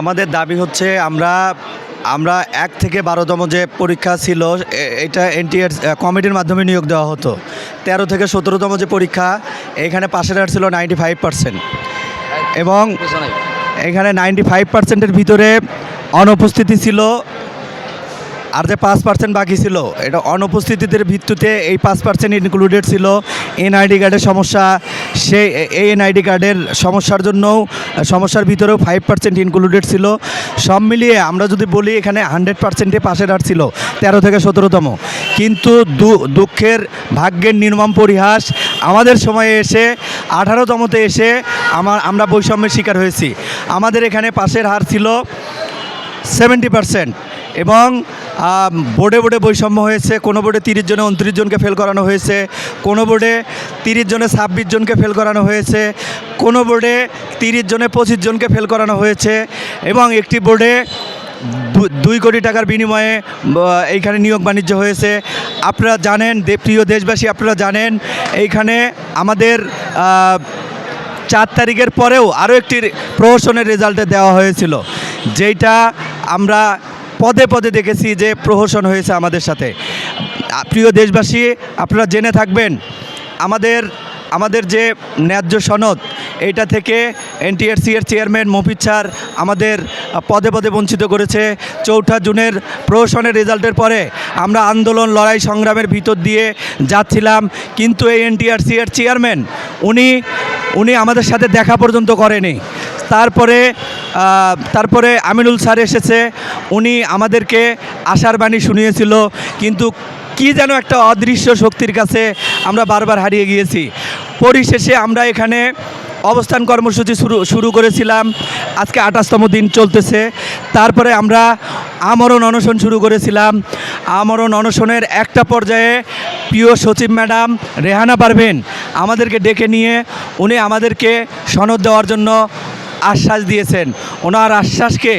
আমাদের দাবি হচ্ছে আমরা আমরা এক থেকে বারোতম যে পরীক্ষা ছিল এটা এনটিএর কমিটির মাধ্যমে নিয়োগ দেওয়া হতো। তেরো থেকে সতেরোতম যে পরীক্ষা, এখানে পাশের হার ছিল নাইনটি ফাইভ পার্সেন্ট। এবং এখানে নাইনটি ফাইভ পার্সেন্টের ভিতরে অনুপস্থিতি ছিল, আর যে পাঁচ পার্সেন্ট বাকি ছিল, এটা অনুপস্থিতিদের ভিত্তিতে এই পাঁচ পার্সেন্ট ইনক্লুডেড ছিল। এনআইডি কার্ডের সমস্যা, সেই এই এনআইডি কার্ডের সমস্যার জন্যও সমস্যার ভিতরেও ফাইভ পার্সেন্ট ইনক্লুডেড ছিল। সব মিলিয়ে আমরা যদি বলি এখানে হান্ড্রেড পার্সেন্টে পাশের হার ছিল, তেরো থেকে সতেরোতম। কিন্তু দুঃখের ভাগ্যের নির্মম পরিহাস, আমাদের সময়ে এসে, আঠারোতমতে এসে আমার আমরা বৈষম্যের শিকার হয়েছি। আমাদের এখানে পাশের হার ছিল সেভেন্টি পার্সেন্ট এবং বোর্ডে বোর্ডে বৈষম্য হয়েছে, কোনো বোর্ডে তিরিশ জনে উনত্রিশ জনকে ফেল করানো হয়েছে, কোনো বোর্ডে তিরিশ জনে ছাব্বিশ জনকে ফেল করানো হয়েছে, কোনো বোর্ডে তিরিশ জনে পঁচিশ জনকে ফেল করানো হয়েছে এবং একটি বোর্ডে দুই কোটি টাকার বিনিময়ে এইখানে নিয়োগ বাণিজ্য হয়েছে। আপনারা জানেন প্রিয় দেশবাসী, আপনারা জানেন, এইখানে আমাদের চার তারিখের পরেও আরও একটি প্রহসনের রেজাল্টে দেওয়া হয়েছিল, যেইটা আমরা পদে পদে দেখেছি যে প্রহসন হয়েছে আমাদের সাথে। প্রিয় দেশবাসী, আপনারা জেনে থাকবেন, আমাদের আমাদের যে ন্যায্য সনদ এইটা থেকে এনটিআরসি এর চেয়ারম্যান মফিজ স্যার আমাদের পদে পদে বঞ্চিত করেছে। চৌঠা জুনের প্রহসনের রেজাল্টের পরে আমরা আন্দোলন, লড়াই, সংগ্রামের ভিতর দিয়ে যাচ্ছিলাম। কিন্তু এই এনটিআরসি এর চেয়ারম্যান, উনি উনি আমাদের সাথে দেখা পর্যন্ত করেনি। তারপরে তারপরে আমিনুল স্যার এসেছে। উনি আমাদেরকে আশার বাণী শুনিয়েছিল। কিন্তু কি যেন একটা অদৃশ্য শক্তির কাছে আমরা বারবার হারিয়ে গিয়েছি। পরিশেষে আমরা এখানে অবস্থান কর্মসূচি শুরু শুরু করেছিলাম। আজকে আঠাশতম দিন চলতেছে। তারপরে আমরা আমরণ অনশন শুরু করেছিলাম। আমরণ অনশনের একটা পর্যায়ে প্রিয় সচিব ম্যাডাম রেহানা পারবেন আমাদেরকে ডেকে নিয়ে উনি আমাদেরকে সনদ দেওয়ার জন্য আশ্বাস দিয়েছেন। ওনার আশ্বাসকে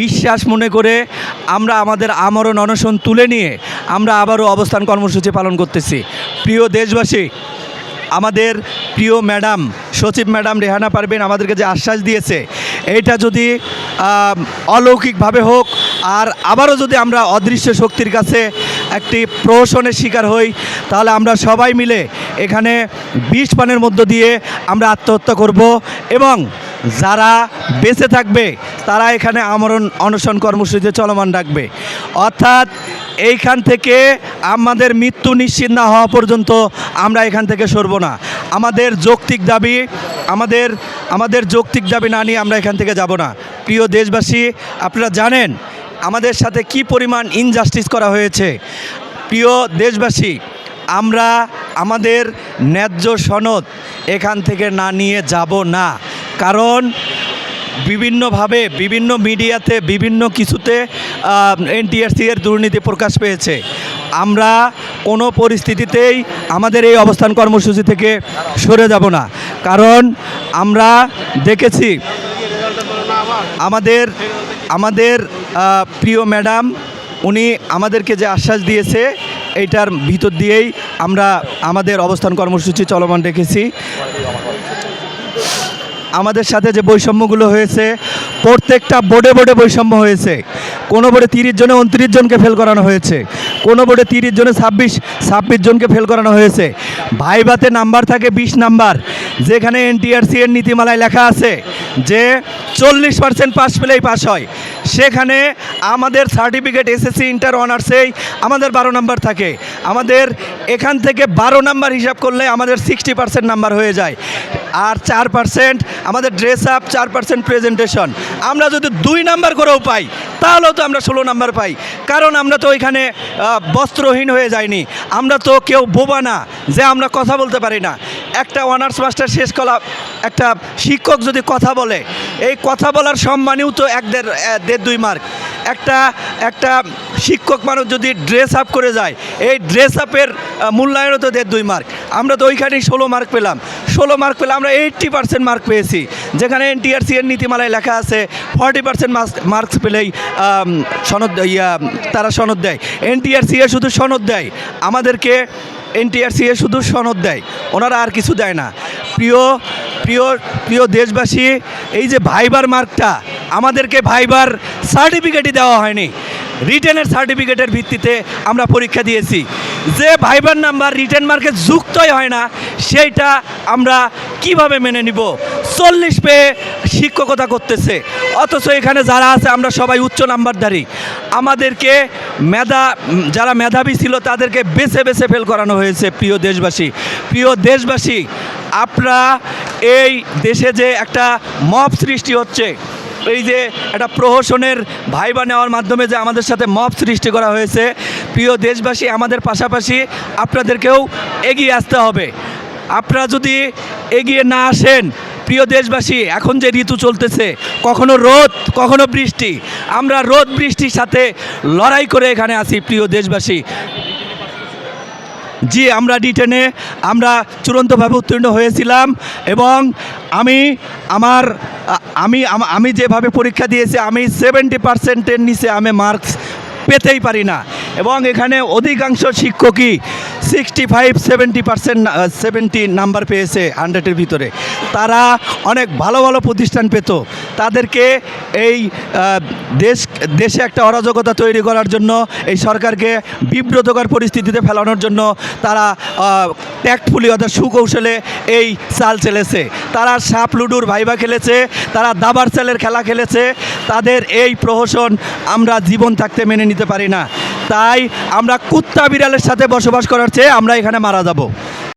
বিশ্বাস মনে করে আমরা আমাদের আমরণ অনশন তুলে নিয়ে আমরা আবারও অবস্থান কর্মসূচি পালন করতেছি। প্রিয় দেশবাসী, আমাদের প্রিয় ম্যাডাম, সচিব ম্যাডাম রেহানা পারবেন আমাদেরকে যে আশ্বাস দিয়েছে, এইটা যদি অলৌকিকভাবে হোক আর আবারও যদি আমরা অদৃশ্য শক্তির কাছে একটি প্রহসনের শিকার হই, তাহলে আমরা সবাই মিলে এখানে বিষ পানের মধ্য দিয়ে আমরা আত্মহত্যা করব এবং যারা বেঁচে থাকবে, তারা এখানে আমরণ অনশন কর্মসূচিতে চলমান রাখবে। অর্থাৎ এইখান থেকে আমাদের মৃত্যু নিশ্চিত না হওয়া পর্যন্ত আমরা এখান থেকে সরব না। আমাদের যৌক্তিক দাবি, আমাদের আমাদের যৌক্তিক দাবি না নিয়ে আমরা এখান থেকে যাব না। প্রিয় দেশবাসী, আপনারা জানেন আমাদের সাথে কি পরিমাণ ইনজাস্টিস করা হয়েছে? প্রিয় দেশবাসী, আমরা আমাদের ন্যায্য সনদ এখান থেকে না নিয়ে যাব না। কারণ বিভিন্নভাবে, বিভিন্ন মিডিয়াতে, বিভিন্ন কিছুতে এনটিআরসি এর দুর্নীতি প্রকাশ পেয়েছে। আমরা কোনো পরিস্থিতিতেই আমাদের এই অবস্থান কর্মসূচি থেকে সরে যাব না। কারণ আমরা দেখেছি, আমাদের আমাদের প্রিয় ম্যাডাম, উনি আমাদেরকে যে আশ্বাস দিয়েছে, এইটার ভিতর দিয়েই আমরা আমাদের অবস্থান কর্মসূচি চলমান রেখেছি। আমাদের সাথে যে বৈষম্যগুলো হয়েছে, প্রত্যেকটা বোর্ডে বোর্ডে বৈষম্য হয়েছে। কোনো বোর্ডে তিরিশ জনে উনত্রিশ জনকে ফেল করানো হয়েছে। কোনো বোর্ডে তিরিশ জনে ছাব্বিশ ছাব্বিশ জনকে ফেল করানো হয়েছে। ভাইভাতে নাম্বার থাকে বিশ নাম্বার। যেখানে এনটিআরসি এর নীতিমালায় লেখা আছে যে, চল্লিশ পার্সেন্ট পাস পেলেই পাস হয়। সেখানে আমাদের সার্টিফিকেট এসএসসি ইন্টার অনার্সেই আমাদের বারো নাম্বার থাকে। আমাদের এখান থেকে বারো নাম্বার হিসাব করলে আমাদের সিক্সটি পার্সেন্ট নাম্বার হয়ে যায়। আর চার পার্সেন্ট আমাদের ড্রেস আপ চার পার্সেন্ট প্রেজেন্টেশন আমরা যদি দুই নাম্বার করেও পাই, তাহলেও তো আমরা ষোলো নাম্বার পাই। কারণ আমরা তো ওইখানে বস্ত্রহীন হয়ে যাইনি। আমরা তো কেউ বোবা না, যে আমরা কথা বলতে পারি না। একটা অনার্স মাস্টার শেষ করা একটা শিক্ষক যদি কথা বলে, এই কথা বলার সম্মানেও তো এক দেড় দেড় দুই মার্ক একটা একটা শিক্ষক মানুষ যদি ড্রেস আপ করে যায়, এই ড্রেস আপের মূল্যায়নও তো দেড় দুই মার্ক আমরা তো ওইখানেই ষোলো মার্ক পেলাম। ষোলো মার্ক পেলে আমরা এইট্টি পার্সেন্ট মার্ক পেয়েছি। যেখানে এনটিআরসি এর নীতিমালায় লেখা আছে ফর্টি পার্সেন্ট মার্কস পেলেই সনদ ইয়া, তারা সনদ দেয়। এনটিআরসি এ শুধু সনদ দেয়, আমাদেরকে এনটিআরসি এ শুধু সনদ দেয়, ওনারা আর কিছু দেয় না। প্রিয় প্রিয় প্রিয় দেশবাসী, এই যে ভাইবার মার্কটা, আমাদেরকে ভাইবার সার্টিফিকেটই দেওয়া হয়নি। রিটেনের সার্টিফিকেটের ভিত্তিতে আমরা পরীক্ষা দিয়েছি। যে ভাইবার নাম্বার রিটেন মার্কে যুক্তই হয় না, সেইটা আমরা কীভাবে মেনে নিব? চল্লিশ পেয়ে শিক্ষকতা করতেছে। অথচ এখানে যারা আছে, আমরা সবাই উচ্চ নাম্বারধারী আমাদেরকে মেধা, যারা মেধাবী ছিল, তাদেরকে বেছে বেছে ফেল করানো হয়েছে, প্রিয় দেশবাসী। প্রিয় দেশবাসী, আপনারা এই দেশে যে একটা মপ সৃষ্টি হচ্ছে এই যে একটা প্রহসনের ভাইবা নেওয়ার মাধ্যমে যে আমাদের সাথে মব সৃষ্টি করা হয়েছে, প্রিয় দেশবাসী, আমাদের পাশাপাশি আপনাদেরকেও এগিয়ে আসতে হবে। আপনারা যদি এগিয়ে না আসেন, প্রিয় দেশবাসী, এখন যে ঋতু চলতেছে, কখনো রোদ, কখনো বৃষ্টি, আমরা রোদ বৃষ্টির সাথে লড়াই করে এখানে আসি, প্রিয় দেশবাসী। জি, আমরা ডিটেনে আমরা চূড়ান্তভাবে উত্তীর্ণ হয়েছিলাম এবং আমি আমার, আমি আমি যেভাবে পরীক্ষা দিয়েছি, আমি সেভেন্টি পার্সেন্টের নিচে আমি মার্কস পেতেই পারি না। এবং এখানে অধিকাংশ শিক্ষকই sixty five seventy percent seventy number পেয়েছে হান্ড্রেডের ভিতরে। তারা অনেক ভালো ভালো প্রতিষ্ঠান পেত। তাদেরকে এই দেশ, দেশে একটা অরাজকতা তৈরি করার জন্য, এই সরকারকে বিব্রতকর পরিস্থিতিতে ফেলানোর জন্য তারা ট্যাক্টফুলি অর্থাৎ সুকৌশলে এই চাল চেলেছে। তারা সাপ লুডুর ভাইবা খেলেছে, তারা দাবার চালের খেলা খেলেছে। তাদের এই প্রহসন আমরা জীবন থাকতে মেনে নিতে পারি না। তাই আমরা কুত্তা বিড়ালের সাথে বসবাস করার চেয়ে আমরা এখানে মারা যাব।